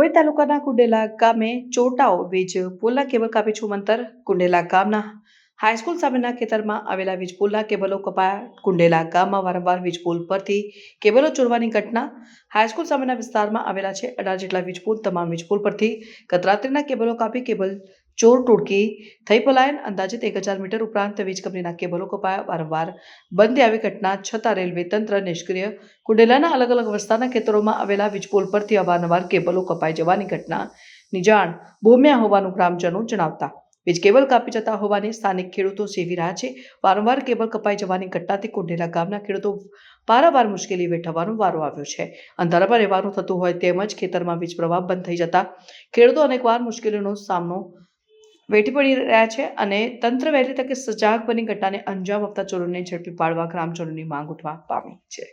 ડભોઈ તાલુકાના કુંડેલા ગામે ચોટાઓ વીજ પોલા કેબલ કાપી છુમંતર કુંડેલા ગામના હાઈસ્કૂલ સામેના ખેતરમાં આવેલા વીજ પુલના કેબલો કપાયા. કુંડેલા ગામમાં વારંવાર વીજ પુલ પરથી કેબલો ચોરવાની ઘટના. હાઈસ્કૂલ સામેના વિસ્તારમાં આવેલા છે અઢાર જેટલા વીજ પુલ. તમામ વીજ પુલ પરથી ગતરાત્રિના કેબલો કાપી કેબલ ચોર ટોળકી થઈ પલાયન. અંદાજિત એક હજાર મીટર ઉપરાંત વીજ કંપનીના કેબલો કપાયા. વારંવાર બંધ આવી ઘટના. છતાં રેલવે તંત્ર નિષ્ક્રિય. કુંડેલાના અલગ અલગ વિસ્તારના ખેતરોમાં આવેલા વીજ પુલ પરથી અવારનવાર કેબલો કપાઈ જવાની ઘટનાની જાણ ભૂમ્યા હોવાનું ગ્રામજનો જણાવતા. વીજ કેબલ કાપી જતા હોવાની સ્થાનિક ખેડૂતો સેવી રહ્યા છે. વારંવાર કેબલ કપાઈ જવાની ઘટનાથી કુંડેલા ગામના ખેડૂતો પારાવાર મુશ્કેલી વેઠવાનો વારો આવ્યો છે. અંધારામાં રહેવાનું થતું હોય તેમજ ખેતરમાં વીજ પ્રવાહ બંધ થઈ જતા ખેડૂતો અનેકવાર મુશ્કેલીનો સામનો વેઠી પડી રહ્યા છે અને તંત્ર વહેલી તકે સજાગ બની ઘટનાને અંજામ આપતા ચોરોને ઝડપી પાડવા ગ્રામજનોની માંગ ઉઠવા પામી છે.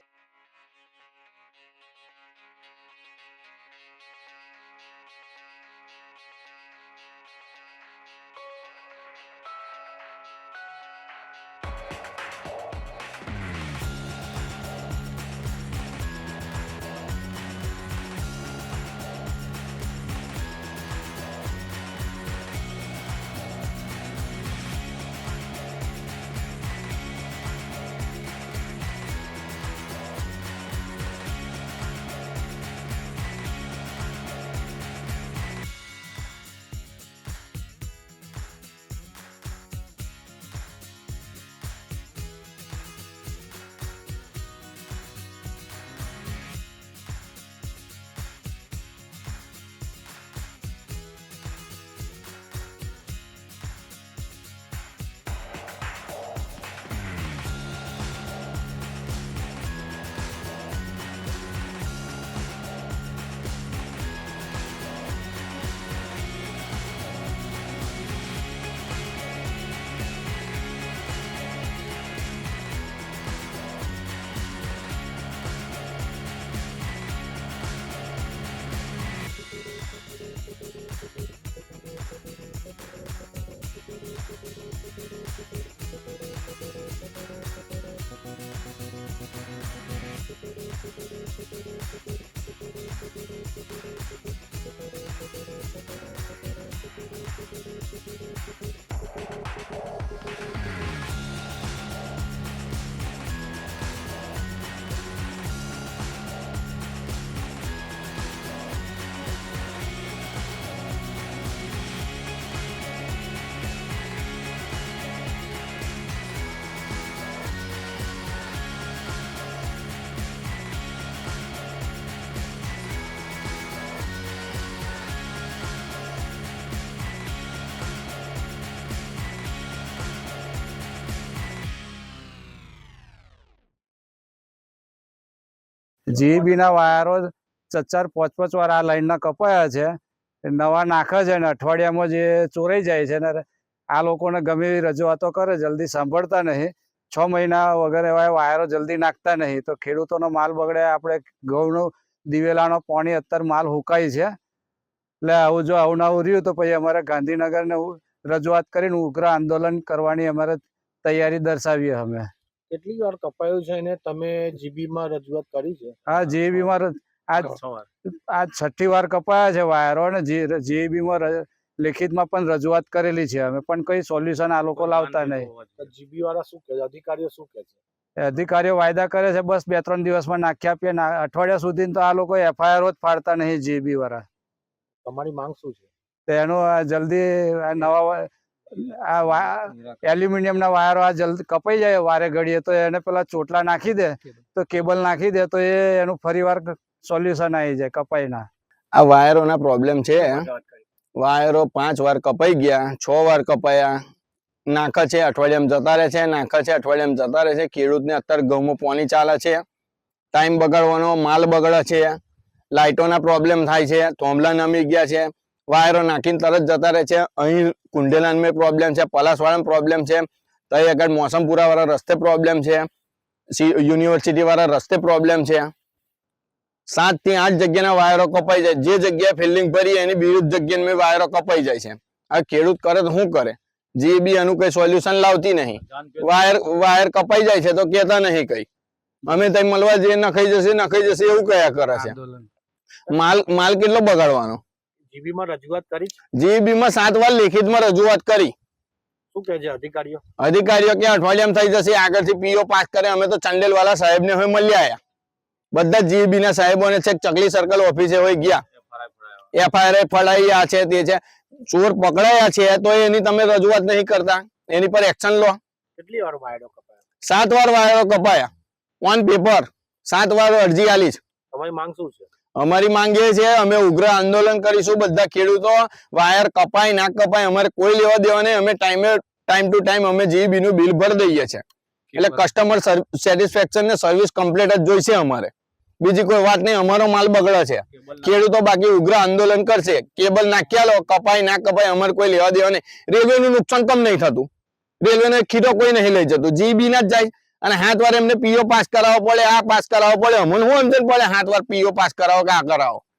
જીબીના વાયરો ચાર પાંચ પાંચ વાર આ લાઈનના કપાયા છે નવા નાખે છે ને અઠવાડિયામાં જે ચોરાઈ જાય છે ને આ લોકોને ગમે એવી રજૂઆતો કરે, જલ્દી સાંભળતા નહીં. છ મહિના વગર એવા વાયરો જલ્દી નાખતા નહીં. તો ખેડૂતોનો માલ બગડે, આપણે ઘઉંનો દિવેલાનો પાણી અત્યારે માલ હુકાય છે. એટલે આવું જો આવું નવું રહ્યું તો પછી અમારે ગાંધીનગરને રજૂઆત કરીને ઉગ્ર આંદોલન કરવાની અમારે તૈયારી દર્શાવીએ અમે. કેટલી વાર કપાયું છે અને તમે જીબીમાં રજૂઆત કરી છે? હા જીબીમાં આજ આજ છઠ્ઠી વાર કપાયા છે વાયરો અને જીબીમાં લેખિતમાં પણ રજૂઆત કરેલી છે. અમે પણ કઈ સોલ્યુશન આ લોકો લાવતા નહીં. જીબી વાળા શું કે અધિકારીઓ શું કે છે? અધિકારીઓ વાયદા કરે છે બસ બે ત્રણ દિવસમાં નાખી આપીએ ને અઠવાડિયા સુધી તો આ લોકો એફઆઈઆર જ ફાડતા નહીં જીબી વાળા. તમારી માંગ શું છે? એનો જલ્દી આ નવા આ એલ્યુમિનિયમના એલ્યુમિનિયમ ના વાયરો આ જલ્દી કપાઈ જાય વારે ઘડીએ તો એને પેલા ચોટલા નાખી દે તો કેબલ નાખી દે તો એ એનું ફરીવાર સોલ્યુશન આવી જાય કપાઈ ના આ વાયરોના પ્રોબ્લેમ છે. વાયરો પાંચ વાર કપાઈ ગયા છ વાર કપાયા. નાખે છે અઠવાડિયામાં જતા રહે છે નાખે છે અઠવાડિયામાં જતા રહે છે. ખેડૂતને અત્યારે ઘઉંમાં પોની ચાલે છે. ટાઈમ બગાડવાનો માલ બગડે છે. લાઇટોના પ્રોબ્લેમ થાય છે. થોમલા નમી ગયા છે. વાયરો નાખીને તરત જતા રહે છે. અહીં કુંડેલાનમાં પ્રોબ્લેમ છે પલાસવાળામાં પ્રોબ્લેમ છે. ત્યાં આગળ મોસમપુરા વાળા રસ્તે પ્રોબ્લેમ છે. યુનિવર્સિટી વાળા રસ્તે પ્રોબ્લેમ છે. સાતથી આઠ જગ્યાના વાયરો કપાઈ જાય. જે જગ્યાએ ફિલ્ડિંગ ભરી એની વિરુદ્ધ જગ્યાને વાયરો કપાઈ જાય છે. આ ખેડૂત કરે તો શું કરે? જે બી એનું કઈ સોલ્યુશન લાવતી નહીં. વાયર વાયર કપાઈ જાય છે તો કેતા નહીં કઈ. અમે તઈ મળવા જઈએ નખાઈ જશે નખાઈ જશે એવું કયા કરે છે. માલ માલ કેટલો બગાડવાનો? જીબી માં રજૂઆત કરી? છે? સાત વાર લેખિતમાં રજૂઆત કરી. શું કહે છે અધિકારીઓ? અધિકારીઓ કે અઠવાડિયામાં થઈ જશે આગળથી પીઓ પાસ કરે અમે તો ચંડેલ સાહેબને હવે મળી આવ્યા બધા જીબી ના સાહેબોને છે ચકલી સર્કલ ઓફિસે હોય ગયા. એફઆઈઆર ફળાયા છે તે છે. ચોર પકડાયા છે તો એની તમે રજૂઆત નહીં કરતા. એની પર એક્શન લો. કેટલી વાર વાયરો કપાયા? સાત વાર વાયરો કપાયા. ઓન પેપર સાત વાર અરજી આલી છે. તમારી માંગ શું છે? અમારી માંગ એ છે અમે ઉગ્ર આંદોલન કરીશું બધા ખેડૂતો. વાયર કપાય ના કપાય અમારે કોઈ લેવા દેવા નહીં. અમે ટાઈમે ટાઈમ ટુ ટાઈમ અમે જીબી નું બિલ ભરી દઈએ છીએ. એટલે કસ્ટમર સેટિસ્ફેક્શન ને સર્વિસ કમ્પ્લીટ જ જોઈશે અમારે. બીજી કોઈ વાત નહીં અમારો માલ બગડે છે. ખેડૂતો બાકી ઉગ્ર આંદોલન કરશે. કેબલ નાખ્યા લો કપાય ના કપાય અમારે કોઈ લેવા દેવા નહીં. રેલવે નું નુકસાન પણ નહીં થતું. રેલવે નો ખીટો કોઈ નહીં લઈ જતું. જીબી ના જ જાય. અને હાથ વાર એમને પીઓ પાસ કરાવવો પડે, આ પાસ કરાવવો પડે. અમને શું સમજણ પડે હાથ વાર પીઓ પાસ કરાવો કે આ કરાવો?